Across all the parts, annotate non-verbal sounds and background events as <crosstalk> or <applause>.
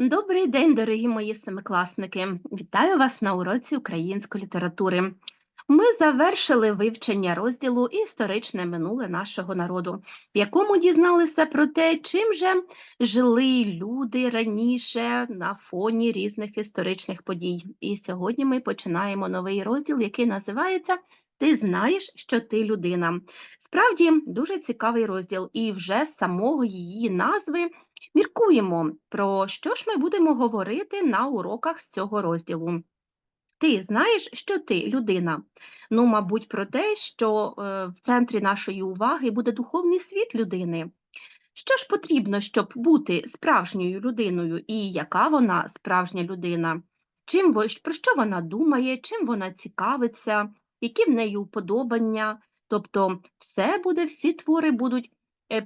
Добрий день, дорогі мої семикласники! Вітаю вас на уроці української літератури. Ми завершили вивчення розділу Історичне минуле нашого народу, в якому дізналися про те, чим же жили люди раніше на фоні різних історичних подій. І сьогодні ми починаємо новий розділ, який називається Ти знаєш, що ти людина. Справді дуже цікавий розділ, і вже з самого її назви. Міркуємо, про що ж ми будемо говорити на уроках з цього розділу. Ти знаєш, що ти людина? Ну, мабуть, про те, що е, в центрі нашої уваги буде духовний світ людини. Що ж потрібно, щоб бути справжньою людиною, і яка вона справжня людина? Чим про що вона думає, чим вона цікавиться, які в неї уподобання? Тобто, все буде, всі твори будуть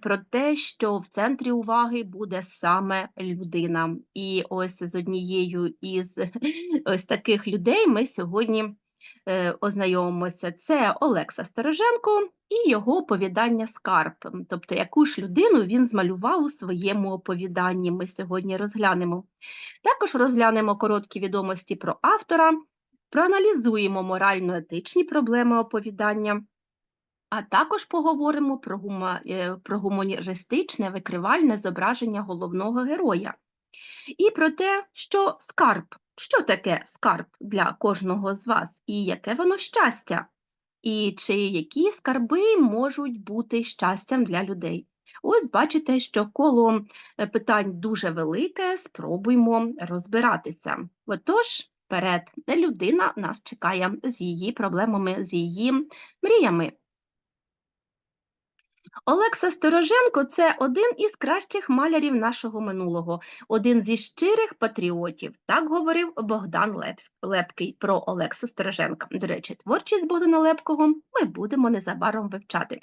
про те, що в центрі уваги буде саме людина. І ось з однією із <laughs> ось таких людей ми сьогодні е, ознайомимося. Це Олекса Стороженко і його оповідання Скарб. Тобто, яку ж людину він змалював у своєму оповіданні. Ми сьогодні розглянемо. Також розглянемо короткі відомості про автора, проаналізуємо морально-етичні проблеми оповідання. А також поговоримо про, гума, е, про гумористичне викривальне зображення головного героя і про те, що скарб, що таке скарб для кожного з вас, і яке воно щастя, і чи які скарби можуть бути щастям для людей. Ось бачите, що коло е, питань дуже велике, спробуймо розбиратися. Отож, вперед, людина нас чекає з її проблемами, з її мріями. Олекса Стороженко це один із кращих малярів нашого минулого, один зі щирих патріотів. Так говорив Богдан Лепкий про Олексу Стороженка. До речі, творчість Богдана Лепкого ми будемо незабаром вивчати.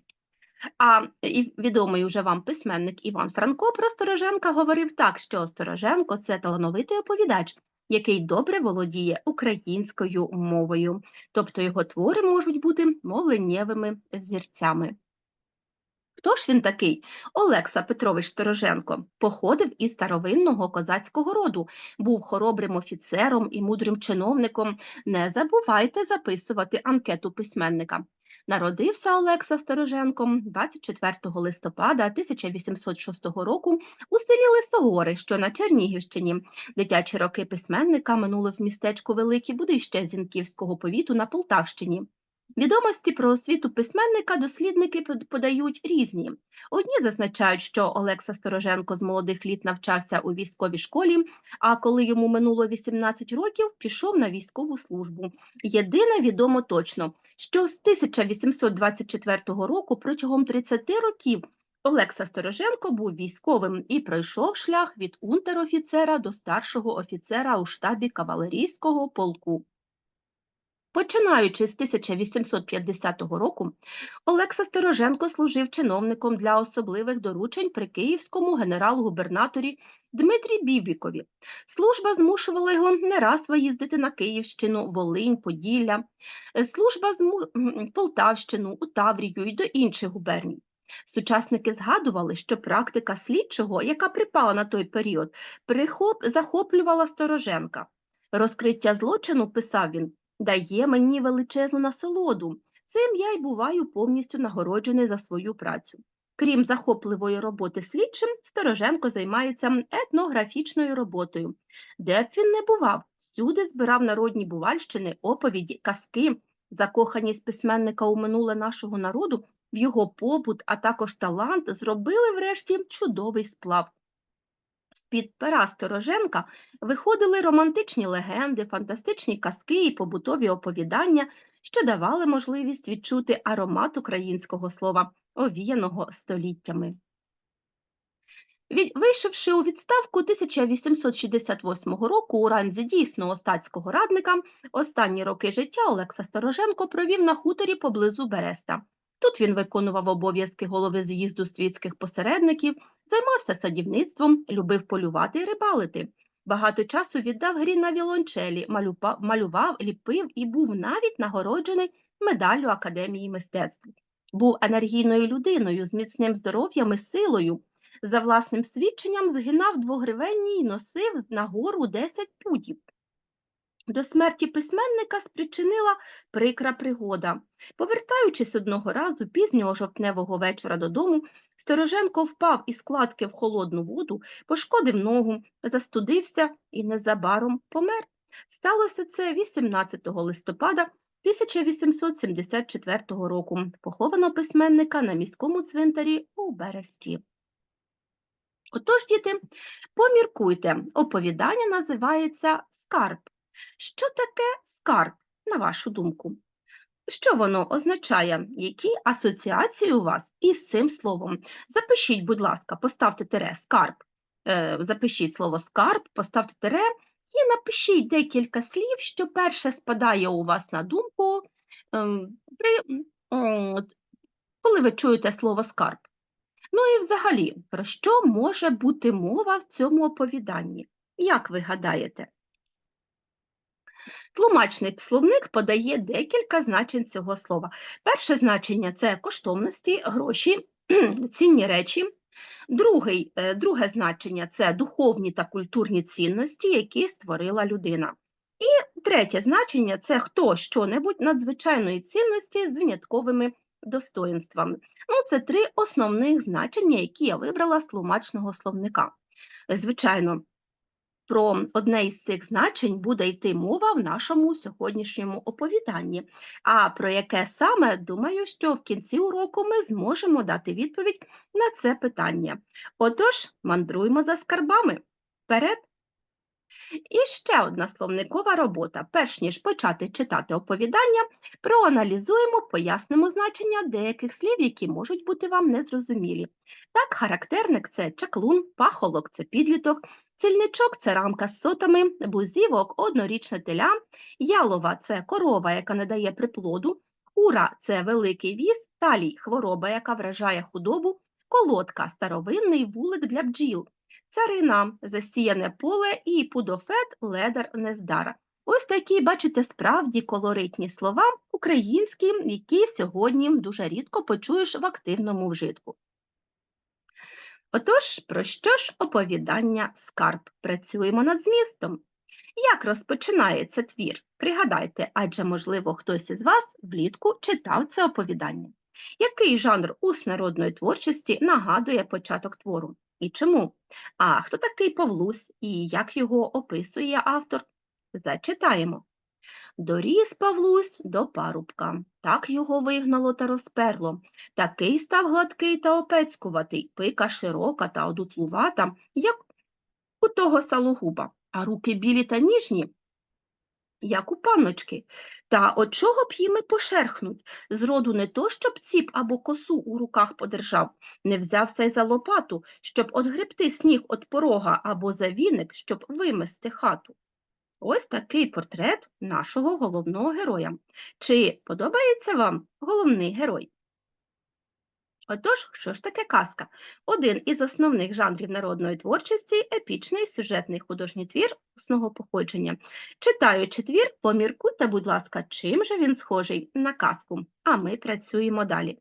А і відомий уже вам письменник Іван Франко про Стороженка говорив так, що Стороженко це талановитий оповідач, який добре володіє українською мовою, тобто його твори можуть бути мовленнєвими взірцями. Хто ж він такий? Олекса Петрович Стороженко походив із старовинного козацького роду, був хоробрим офіцером і мудрим чиновником. Не забувайте записувати анкету письменника. Народився Олекса Стороженко 24 листопада 1806 року у селі Лисогори, що на Чернігівщині. Дитячі роки письменника минули в містечку Великі Будище Зінківського повіту на Полтавщині. Відомості про освіту письменника дослідники подають різні. Одні зазначають, що Олекса Стороженко з молодих літ навчався у військовій школі, а коли йому минуло 18 років, пішов на військову службу. Єдине відомо точно, що з 1824 року протягом 30 років Олекса Стороженко був військовим і пройшов шлях від унтер-офіцера до старшого офіцера у штабі кавалерійського полку. Починаючи з 1850 року, Олекса Стороженко служив чиновником для особливих доручень при київському генерал-губернаторі Дмитрі Бібікові. Служба змушувала його не раз виїздити на Київщину, Волинь, Поділля, служба зму... Полтавщину, у Таврію і до інших губерній. Сучасники згадували, що практика слідчого, яка припала на той період, прихоп... захоплювала Стороженка. Розкриття злочину, писав він, дає мені величезну насолоду. Цим я й буваю повністю нагороджений за свою працю. Крім захопливої роботи слідчим, Стороженко займається етнографічною роботою. Де б він не бував, всюди збирав народні бувальщини, оповіді, казки, закоханість письменника у минуле нашого народу, в його побут, а також талант зробили врешті чудовий сплав. З-під пера Стороженка виходили романтичні легенди, фантастичні казки і побутові оповідання, що давали можливість відчути аромат українського слова, овіяного століттями. Вийшовши у відставку 1868 року у ранзі дійсного статського радника, останні роки життя Олекса Стороженко провів на хуторі поблизу Береста. Тут він виконував обов'язки голови з'їзду світських посередників, займався садівництвом, любив полювати і рибалити. Багато часу віддав грі на віолончелі, малював, ліпив і був навіть нагороджений медаллю Академії мистецтв. Був енергійною людиною з міцним здоров'ям і силою. За власним свідченням згинав двогривенні й носив нагору 10 пудів. До смерті письменника спричинила прикра пригода. Повертаючись одного разу пізнього жовтневого вечора додому, Стороженко впав із кладки в холодну воду, пошкодив ногу, застудився і незабаром помер. Сталося це 18 листопада 1874 року. Поховано письменника на міському цвинтарі у Бересті. Отож, діти, поміркуйте, оповідання називається «Скарб». Що таке скарб, на вашу думку? Що воно означає? Які асоціації у вас із цим словом? Запишіть, будь ласка, поставте тире скарб. Е, Запишіть слово скарб, поставте тире і напишіть декілька слів, що перше спадає у вас на думку, ем, коли ви чуєте слово скарб. Ну і взагалі, про що може бути мова в цьому оповіданні? Як ви гадаєте? Тлумачний словник подає декілька значень цього слова. Перше значення це коштовності, гроші, <clears throat> цінні речі. Другий, е, друге значення це духовні та культурні цінності, які створила людина. І третє значення це хто що-небудь надзвичайної цінності з винятковими достоїнствами. Ну, це три основних значення, які я вибрала з тлумачного словника. Звичайно, про одне із цих значень буде йти мова в нашому сьогоднішньому оповіданні. А про яке саме, думаю, що в кінці уроку ми зможемо дати відповідь на це питання. Отож, мандруймо за скарбами. Вперед! І ще одна словникова робота. Перш ніж почати читати оповідання, проаналізуємо, пояснимо значення деяких слів, які можуть бути вам незрозумілі. Так, характерник це чаклун, пахолок це підліток, цільничок це рамка з сотами, бузівок однорічне теля, ялова це корова, яка не дає приплоду, кура це великий віз, талій хвороба, яка вражає худобу, колодка старовинний вулик для бджіл. Царина, засіяне поле і пудофет ледар нездара. Ось такі, бачите, справді колоритні слова українські, які сьогодні дуже рідко почуєш в активному вжитку. Отож, про що ж оповідання скарб? Працюємо над змістом. Як розпочинається твір? Пригадайте, адже, можливо, хтось із вас влітку читав це оповідання. Який жанр уснародної творчості нагадує початок твору? І чому? А хто такий Павлусь і як його описує автор? Зачитаємо. Доріс Павлусь до парубка, так його вигнало та розперло. Такий став гладкий та опецькуватий, пика широка та одутлувата, як у того салогуба, а руки білі та ніжні, як у панночки. Та от чого б їми пошерхнуть? Зроду не то, щоб ціп або косу у руках подержав, не взявся й за лопату, щоб отгребти сніг від порога або за віник, щоб вимести хату. Ось такий портрет нашого головного героя. Чи подобається вам головний герой? Отож, що ж таке казка? Один із основних жанрів народної творчості епічний сюжетний художній твір усного походження. Читаючи твір, поміркуйте, будь ласка, чим же він схожий на казку, а ми працюємо далі.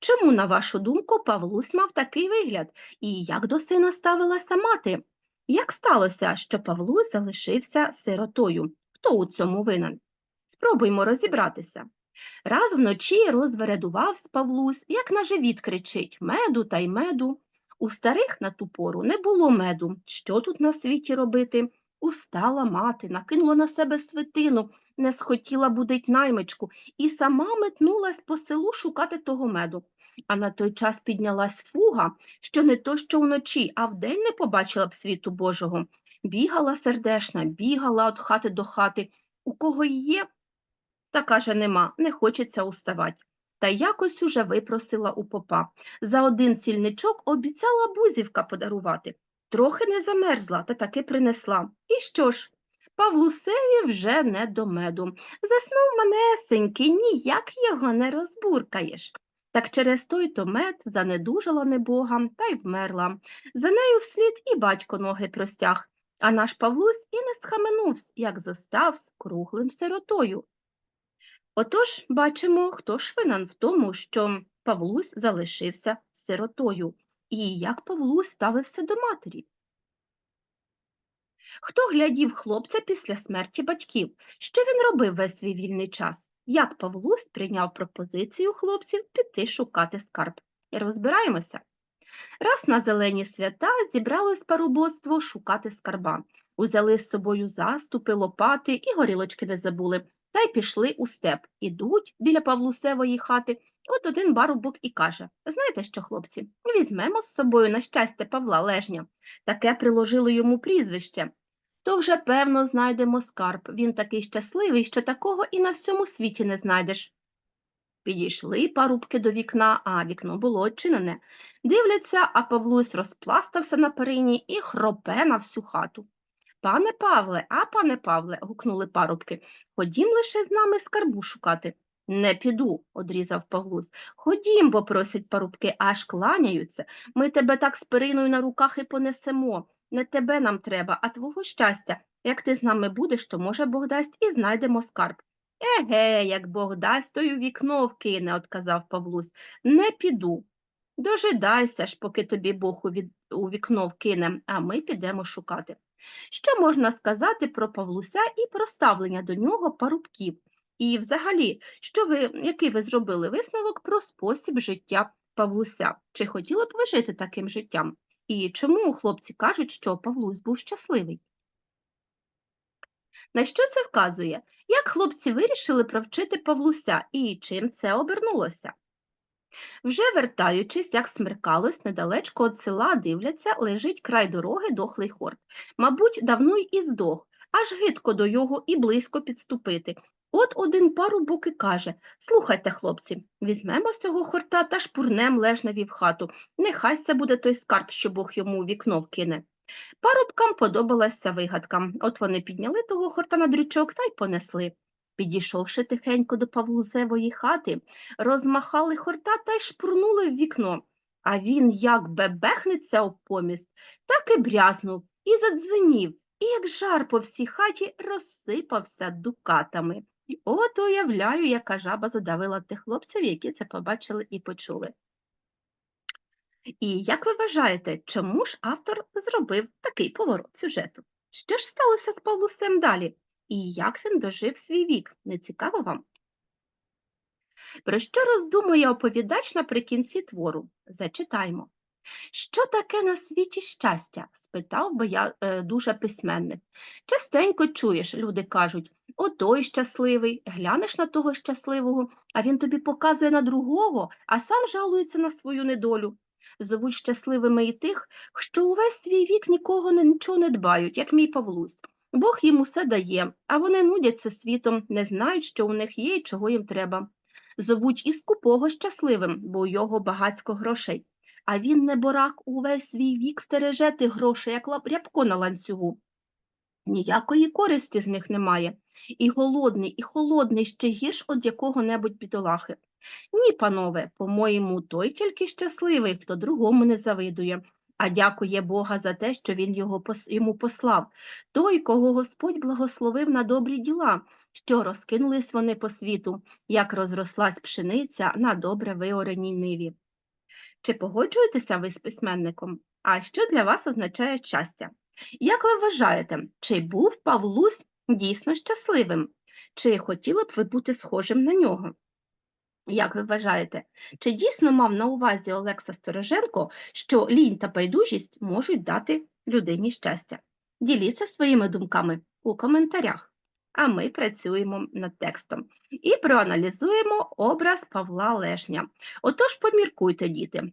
Чому, на вашу думку, Павлусь мав такий вигляд і як до сина ставилася мати? Як сталося, що Павлусь залишився сиротою? Хто у цьому винен? Спробуймо розібратися. Раз вночі розвередувавсь Павлусь, як на живіт кричить меду та й меду. У старих на ту пору не було меду. Що тут на світі робити? Устала мати, накинула на себе свитину, не схотіла будить наймичку і сама метнулась по селу шукати того меду. А на той час піднялась фуга, що не то що вночі, а вдень не побачила б світу Божого. Бігала сердешна, бігала від хати до хати. У кого є, та каже, нема, не хочеться уставать. Та якось уже випросила у попа. За один цільничок обіцяла бузівка подарувати. Трохи не замерзла, та таки принесла. І що ж? Павлусеві вже не до меду. Заснув манесенький, ніяк його не розбуркаєш. Так через той то мед занедужала небога та й вмерла. За нею вслід і батько ноги простяг, а наш Павлусь і не схаменувсь, як зоставсь круглим сиротою. Отож, бачимо, хто ж винен в тому, що Павлусь залишився сиротою. І як Павлусь ставився до матері? Хто глядів хлопця після смерті батьків? Що він робив весь свій вільний час? Як Павлусь прийняв пропозицію хлопців піти шукати скарб? І розбираємося. Раз на зелені свята зібралось парубоцтво шукати скарба. Узяли з собою заступи, лопати і горілочки не забули, та й пішли у степ. Ідуть біля Павлусевої хати. От один парубок і каже: Знаєте що, хлопці, візьмемо з собою на щастя Павла Лежня. Таке приложили йому прізвище. То вже, певно, знайдемо скарб. Він такий щасливий, що такого і на всьому світі не знайдеш. Підійшли парубки до вікна, а вікно було очинене. Дивляться, а Павлусь розпластався на перині і хропе на всю хату. Пане Павле, а пане Павле, гукнули парубки, ходім лише з нами скарбу шукати. Не піду, одрізав Павлусь. Ходім, бо просять парубки, аж кланяються. Ми тебе так з периною на руках і понесемо. Не тебе нам треба, а твого щастя. Як ти з нами будеш, то, може, Бог дасть і знайдемо скарб. Еге, як Бог дасть, то й у вікно вкине, отказав Павлусь. Не піду. Дожидайся ж, поки тобі Бог у, вікно вкине, а ми підемо шукати. Що можна сказати про Павлуся і про ставлення до нього парубків? І взагалі, що ви, який ви зробили висновок про спосіб життя Павлуся? Чи хотіли б ви жити таким життям? І чому хлопці кажуть, що Павлусь був щасливий? На що це вказує? Як хлопці вирішили провчити Павлуся і чим це обернулося? Вже вертаючись, як смеркалось, недалечко від села дивляться, лежить край дороги дохлий хорт. Мабуть, давно й здох, аж гидко до його і близько підступити. От один парубок і каже Слухайте, хлопці, візьмемо з цього хорта та шпурнем лежневі в хату. Нехай це буде той скарб, що Бог йому у вікно вкине. Парубкам подобалася вигадка. От вони підняли того хорта на дрючок та й понесли. Підійшовши тихенько до Павлузевої хати, розмахали хорта та й шпурнули в вікно. А він як бебехнеться об поміст, так і брязнув, і задзвенів, і як жар по всій хаті розсипався дукатами. От уявляю, яка жаба задавила тих хлопців, які це побачили і почули. І як ви вважаєте, чому ж автор зробив такий поворот сюжету? Що ж сталося з Павлусем далі? І як він дожив свій вік? Не цікаво вам? Про що роздумує оповідач наприкінці твору? Зачитаймо. Що таке на світі щастя? спитав би я е, дуже письменник. Частенько чуєш, люди кажуть, отой щасливий, глянеш на того щасливого, а він тобі показує на другого, а сам жалується на свою недолю. Зовуть щасливими і тих, що увесь свій вік нікого нічого не дбають, як мій Павлусь. Бог їм усе дає, а вони нудяться світом, не знають, що у них є і чого їм треба. Зовуть і скупого щасливим, бо у його багацько грошей. А він, неборак, увесь свій вік стереже тих грошей, як рябко на ланцюгу. Ніякої користі з них немає. І голодний, і холодний ще гірш од якого-небудь бідолахи. Ні, панове, по-моєму, той тільки щасливий, хто другому не завидує, а дякує Бога за те, що він його йому послав. Той, кого Господь благословив на добрі діла, що розкинулись вони по світу, як розрослась пшениця на добре виореній ниві. Чи погоджуєтеся ви з письменником? А що для вас означає щастя? Як ви вважаєте, чи був Павлусь дійсно щасливим? Чи хотіли б ви бути схожим на нього? Як ви вважаєте, чи дійсно мав на увазі Олекса Стороженко, що лінь та байдужість можуть дати людині щастя? Діліться своїми думками у коментарях, а ми працюємо над текстом і проаналізуємо образ Павла Лешня. Отож, поміркуйте, діти.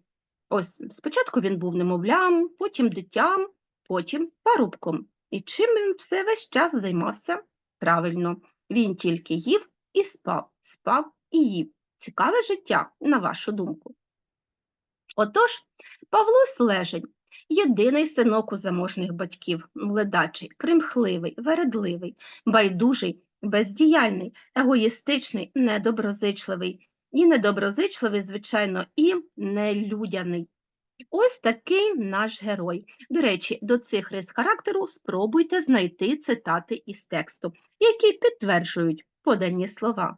Ось спочатку він був немовлям, потім дитям, потім парубком. І чим він все весь час займався? Правильно, він тільки їв і спав, спав і їв. Цікаве життя, на вашу думку. Отож, Павло Слежень – єдиний синок у заможних батьків, ледачий, примхливий, вередливий, байдужий, бездіяльний, егоїстичний, недоброзичливий. І недоброзичливий, звичайно, і нелюдяний. Ось такий наш герой. До речі, до цих рис характеру спробуйте знайти цитати із тексту, які підтверджують подані слова.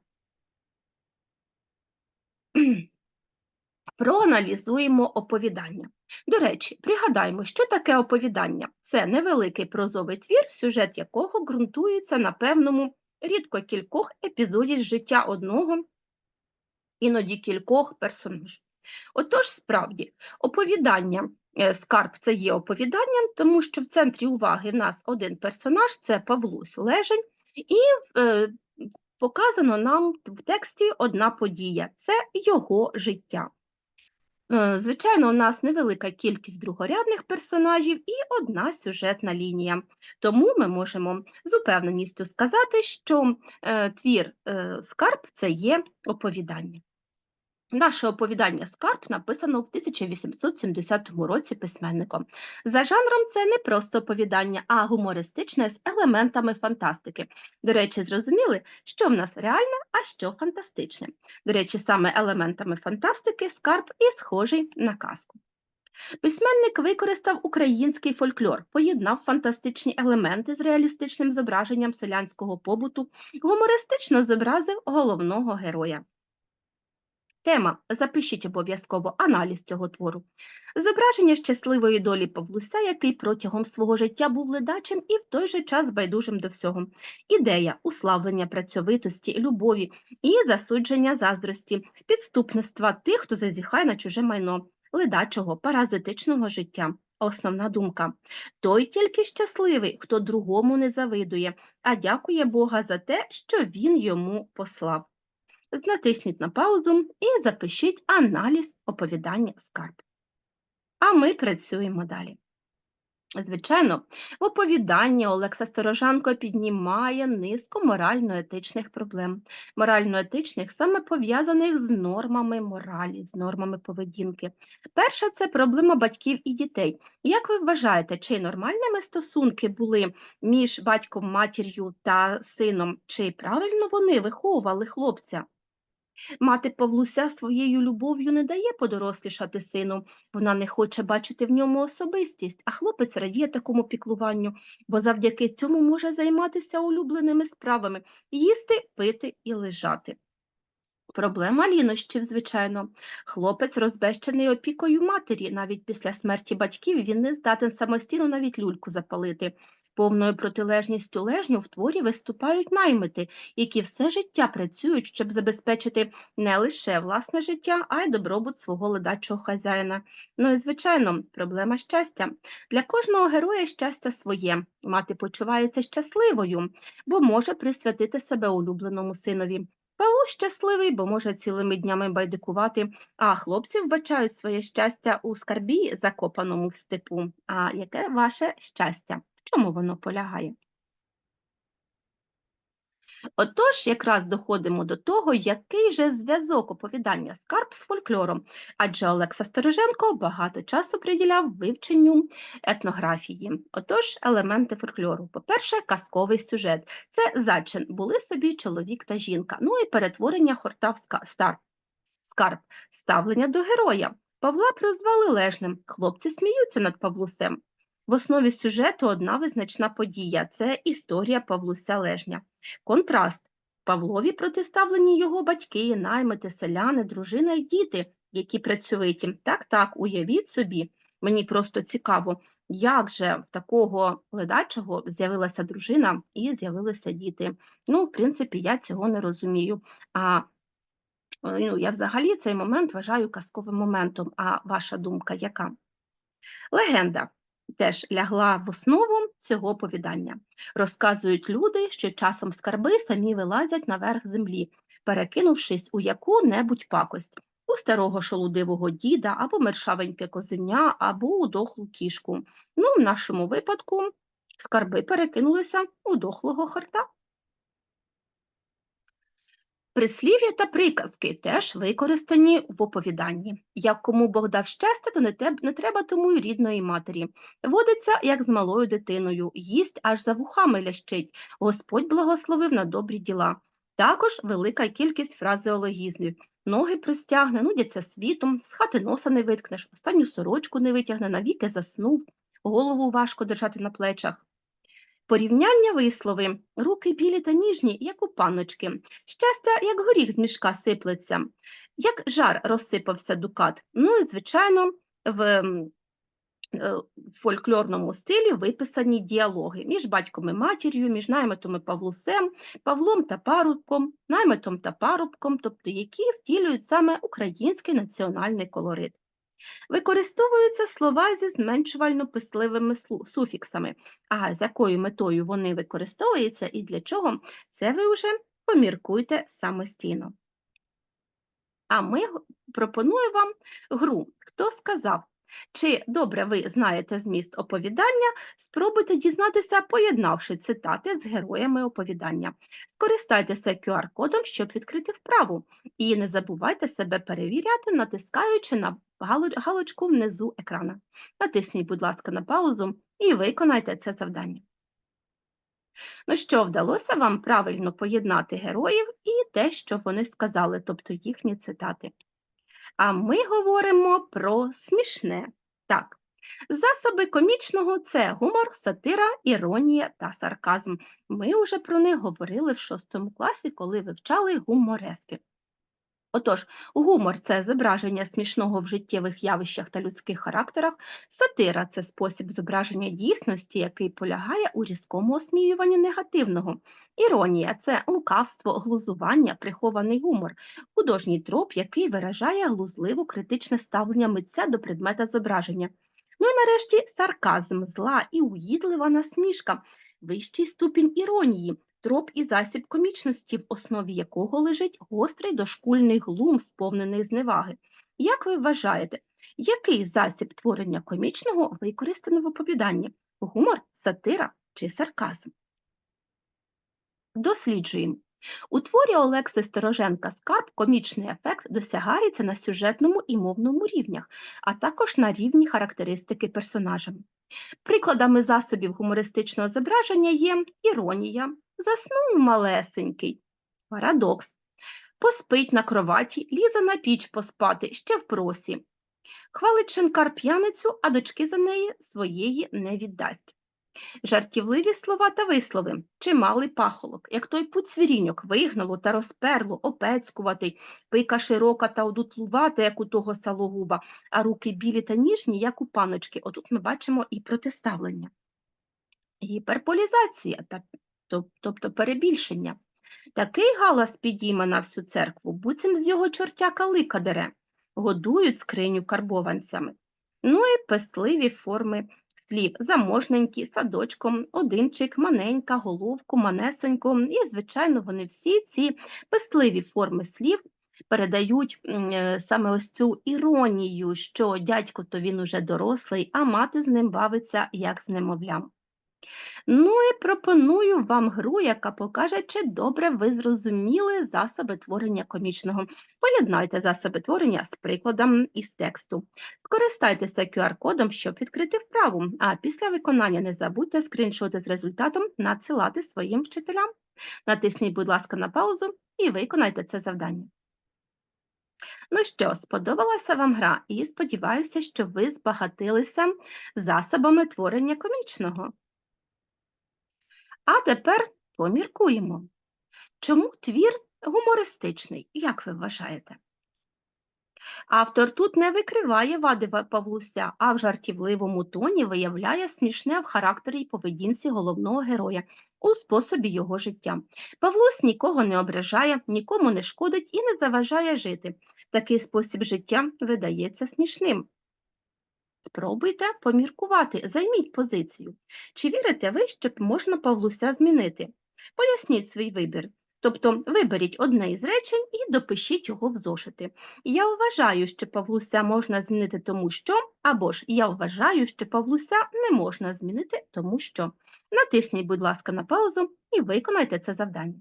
Проаналізуємо оповідання. До речі, пригадаємо, що таке оповідання. Це невеликий прозовий твір, сюжет якого ґрунтується на певному рідко кількох епізодів життя одного, іноді кількох персонажів. Отож, справді, оповідання е, скарб це є оповіданням, тому що в центрі уваги в нас один персонаж це Павлусь Лежень, і е, показано нам в тексті одна подія це його життя. Е, Звичайно, у нас невелика кількість другорядних персонажів і одна сюжетна лінія. Тому ми можемо з упевненістю сказати, що е, твір е, скарб це є оповідання. Наше оповідання Скарб написано в 1870 році письменником. За жанром це не просто оповідання, а гумористичне з елементами фантастики. До речі, зрозуміли, що в нас реальне, а що фантастичне. До речі, саме елементами фантастики скарб і схожий на казку. Письменник використав український фольклор, поєднав фантастичні елементи з реалістичним зображенням селянського побуту, гумористично зобразив головного героя. Тема. Запишіть обов'язково аналіз цього твору. Зображення щасливої долі Павлуся, який протягом свого життя був ледачим і в той же час байдужим до всього. Ідея уславлення працьовитості, любові і засудження заздрості, підступництва тих, хто зазіхає на чуже майно, ледачого, паразитичного життя. Основна думка той тільки щасливий, хто другому не завидує, а дякує Бога за те, що він йому послав. Натисніть на паузу і запишіть аналіз оповідання скарб. А ми працюємо далі. Звичайно, в оповіданні Олекса Сторожанко піднімає низку морально-етичних проблем, морально-етичних саме пов'язаних з нормами моралі, з нормами поведінки. Перша це проблема батьків і дітей. Як ви вважаєте, чи нормальними стосунки були між батьком, матір'ю та сином, чи правильно вони виховували хлопця? Мати Павлуся своєю любов'ю не дає подорослішати сину, вона не хоче бачити в ньому особистість, а хлопець радіє такому піклуванню, бо завдяки цьому може займатися улюбленими справами їсти, пити і лежати. Проблема лінощів, звичайно. Хлопець розбещений опікою матері. Навіть після смерті батьків він не здатен самостійно навіть люльку запалити. Повною протилежністю лежню в творі виступають наймити, які все життя працюють, щоб забезпечити не лише власне життя, а й добробут свого ледачого хазяїна. Ну і, звичайно, проблема щастя. Для кожного героя щастя своє. Мати почувається щасливою, бо може присвятити себе улюбленому синові. Павло щасливий, бо може цілими днями байдикувати, а хлопці вбачають своє щастя у скарбі, закопаному в степу. А яке ваше щастя? Чому воно полягає? Отож, якраз доходимо до того, який же зв'язок оповідання скарб з фольклором, адже Олекса Стороженко багато часу приділяв вивченню етнографії. Отож, елементи фольклору. По-перше, казковий сюжет. Це зачин, були собі чоловік та жінка, ну і перетворення хорта в скарб, ставлення до героя. Павла прозвали лежним, хлопці сміються над Павлусем. В основі сюжету одна визначна подія це історія Павлуся Лежня. Контраст. Павлові протиставлені його батьки, наймити, селяни, дружина й діти, які працьовиті. Так, так, уявіть собі, мені просто цікаво, як же в такого ледачого з'явилася дружина і з'явилися діти. Ну, в принципі, я цього не розумію. А е, ну, я взагалі цей момент вважаю казковим моментом. А ваша думка яка? Легенда теж лягла в основу цього оповідання. Розказують люди, що часом скарби самі вилазять наверх землі, перекинувшись у яку-небудь пакость. У старого шолудивого діда або мершавеньке козеня, або у дохлу кішку. Ну, в нашому випадку скарби перекинулися у дохлого хорта. Прислів'я та приказки теж використані в оповіданні. Як кому Бог дав щастя, то не, теб, не треба тому й рідної матері. Водиться, як з малою дитиною, їсть аж за вухами лящить. Господь благословив на добрі діла. Також велика кількість фразеологізмів. Ноги простягне, нудяться світом, з хати носа не виткнеш, останню сорочку не витягне, навіки заснув, голову важко держати на плечах. Порівняння вислови. Руки білі та ніжні, як у панночки. Щастя, як горіх з мішка сиплеться, як жар розсипався дукат. Ну і, звичайно, в е, фольклорному стилі виписані діалоги між батьком і матір'ю, між наймитом і Павлусем, Павлом та парубком, наймитом та парубком, тобто які втілюють саме український національний колорит. Використовуються слова зі зменшувально-писливими суфіксами, а з якою метою вони використовуються і для чого, це ви вже поміркуйте самостійно. А ми пропонуємо вам гру «Хто сказав?». Чи добре ви знаєте зміст оповідання, спробуйте дізнатися, поєднавши цитати з героями оповідання. Скористайтеся QR-кодом, щоб відкрити вправу, і не забувайте себе перевіряти, натискаючи на галочку внизу екрана. Натисніть, будь ласка, на паузу і виконайте це завдання. Ну що, вдалося вам правильно поєднати героїв і те, що вони сказали, тобто їхні цитати. А ми говоримо про смішне. Так, засоби комічного це гумор, сатира, іронія та сарказм. Ми вже про них говорили в шостому класі, коли вивчали гуморески. Отож, гумор це зображення смішного в життєвих явищах та людських характерах, сатира це спосіб зображення дійсності, який полягає у різкому осміюванні негативного. Іронія це лукавство, глузування, прихований гумор, художній троп, який виражає глузливо критичне ставлення митця до предмета зображення. Ну і нарешті сарказм, зла і уїдлива насмішка, вищий ступінь іронії, троп і засіб комічності, в основі якого лежить гострий дошкульний глум, сповнений зневаги. Як ви вважаєте, який засіб творення комічного використано в оповіданні? Гумор, сатира чи сарказм? Досліджуємо. У творі Олекси Стороженка Скарб комічний ефект досягається на сюжетному і мовному рівнях, а також на рівні характеристики персонажа. Прикладами засобів гумористичного зображення є іронія, заснув малесенький, парадокс, поспить на кроваті, лізе на піч поспати, ще в просі. Хвалить шинкар п'яницю, а дочки за неї своєї не віддасть. Жартівливі слова та вислови, чималий пахолок, як той пуцвіріньок, вигнало та розперло, опецькуватий, пика широка та одутлувата, як у того салогуба, а руки білі та ніжні, як у паночки. Отут ми бачимо і протиставлення. Гіперполізація, та- тобто перебільшення. Такий галас підійме на всю церкву, буцім з його чортяка лика дере, годують скриню карбованцями. Ну і пестливі форми слів заможненькі, садочком, одинчик, маненька, головку, манесенько. І, звичайно, вони всі ці пестливі форми слів передають е, саме ось цю іронію, що дядько то він уже дорослий, а мати з ним бавиться як з немовлям. Ну і пропоную вам гру, яка покаже, чи добре ви зрозуміли засоби творення комічного. Поєднайте засоби творення з прикладом із тексту. Скористайтеся QR-кодом, щоб відкрити вправу, а після виконання не забудьте скріншоти з результатом надсилати своїм вчителям. Натисніть, будь ласка, на паузу і виконайте це завдання. Ну що, сподобалася вам гра, і сподіваюся, що ви збагатилися засобами творення комічного. А тепер поміркуємо. Чому твір гумористичний, як ви вважаєте? Автор тут не викриває вади Павлуся, а в жартівливому тоні виявляє смішне в характері й поведінці головного героя у способі його життя. Павлусь нікого не ображає, нікому не шкодить і не заважає жити. Такий спосіб життя видається смішним. Спробуйте поміркувати, займіть позицію. Чи вірите ви, що можна Павлуся змінити? Поясніть свій вибір. Тобто виберіть одне із речень і допишіть його в зошити. Я вважаю, що Павлуся можна змінити тому що, або ж я вважаю, що Павлуся не можна змінити тому що. Натисніть, будь ласка, на паузу і виконайте це завдання.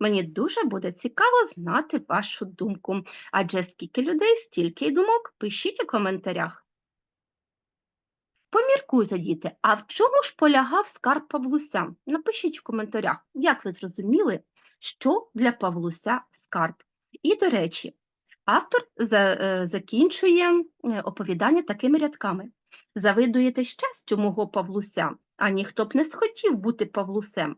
Мені дуже буде цікаво знати вашу думку, адже скільки людей, стільки й думок. Пишіть у коментарях. Поміркуйте, діти, а в чому ж полягав скарб Павлуся? Напишіть у коментарях, як ви зрозуміли, що для Павлуся скарб. І, до речі, автор е, закінчує е, оповідання такими рядками. Завидуєте щастю мого Павлуся, а ніхто б не схотів бути Павлусем.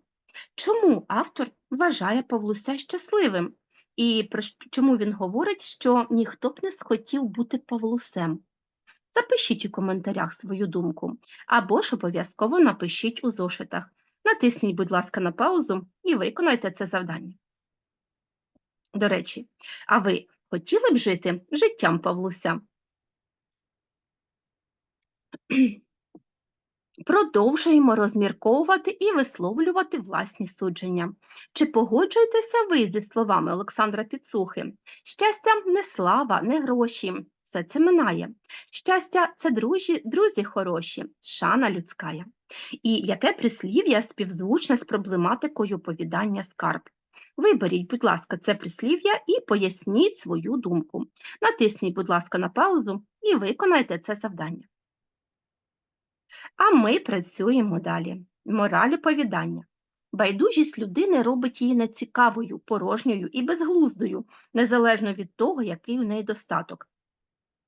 Чому автор вважає Павлуся щасливим? І про чому він говорить, що ніхто б не схотів бути Павлусем? Запишіть у коментарях свою думку, або ж обов'язково напишіть у зошитах. Натисніть, будь ласка, на паузу і виконайте це завдання. До речі, а ви хотіли б жити життям Павлуся? Продовжуємо розмірковувати і висловлювати власні судження. Чи погоджуєтеся ви зі словами Олександра Підсухи? Щастя не слава, не гроші. Все це минає. Щастя це друзі, друзі хороші, шана людськая. І яке прислів'я співзвучне з проблематикою повідання скарб? Виберіть, будь ласка, це прислів'я і поясніть свою думку. Натисніть, будь ласка, на паузу і виконайте це завдання. А ми працюємо далі. Мораль оповідання. Байдужість людини робить її нецікавою, порожньою і безглуздою, незалежно від того, який у неї достаток.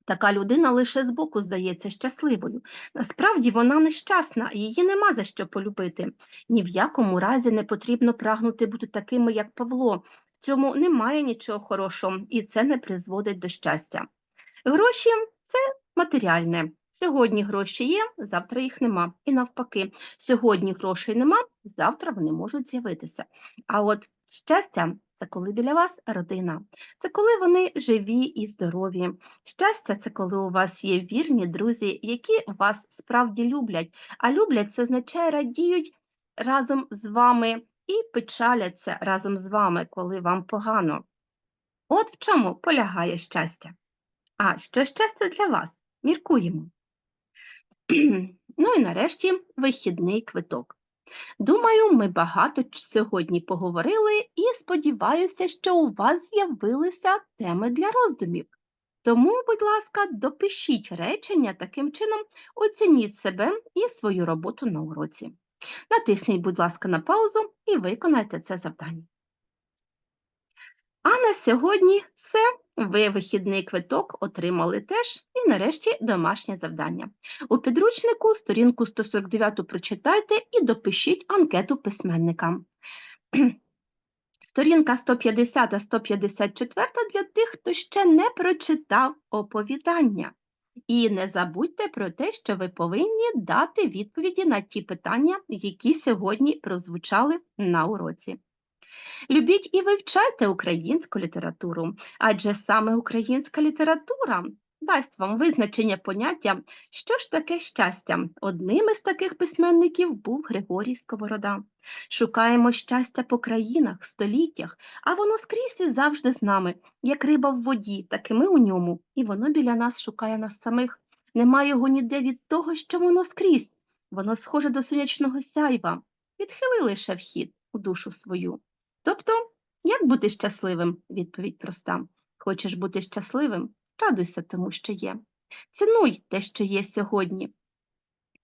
Така людина лише збоку здається щасливою. Насправді вона нещасна, її нема за що полюбити. Ні в якому разі не потрібно прагнути бути такими, як Павло. В цьому немає нічого хорошого, і це не призводить до щастя. Гроші це матеріальне. Сьогодні гроші є, завтра їх нема. І навпаки, сьогодні грошей нема, завтра вони можуть з'явитися. А от щастя це коли біля вас родина, це коли вони живі і здорові. Щастя це коли у вас є вірні друзі, які вас справді люблять. А люблять це означає радіють разом з вами і печаляться разом з вами, коли вам погано. От в чому полягає щастя. А що щастя для вас? Міркуємо. <clears throat> Ну і нарешті вихідний квиток. Думаю, ми багато сьогодні поговорили і сподіваюся, що у вас з'явилися теми для роздумів. Тому, будь ласка, допишіть речення таким чином, оцініть себе і свою роботу на уроці. Натисніть, будь ласка, на паузу і виконайте це завдання. А на сьогодні все. Ви вихідний квиток отримали теж і нарешті домашнє завдання. У підручнику сторінку 149 прочитайте і допишіть анкету письменника. Сторінка 150 та 154 для тих, хто ще не прочитав оповідання. І не забудьте про те, що ви повинні дати відповіді на ті питання, які сьогодні прозвучали на уроці. Любіть і вивчайте українську літературу, адже саме українська література дасть вам визначення поняття, що ж таке щастя. Одним із таких письменників був Григорій Сковорода. Шукаємо щастя по країнах, століттях, а воно скрізь і завжди з нами, як риба в воді, так і ми у ньому, і воно біля нас шукає нас самих. Нема його ніде від того, що воно скрізь. Воно схоже до сонячного сяйва. Відхили лише вхід у душу свою. Тобто, як бути щасливим? Відповідь проста. Хочеш бути щасливим? Радуйся тому, що є. Цінуй те, що є сьогодні.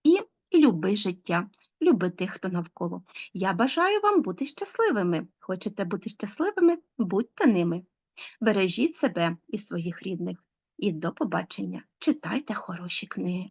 І люби життя, люби тих, хто навколо. Я бажаю вам бути щасливими. Хочете бути щасливими? Будьте ними. Бережіть себе і своїх рідних. І до побачення. Читайте хороші книги.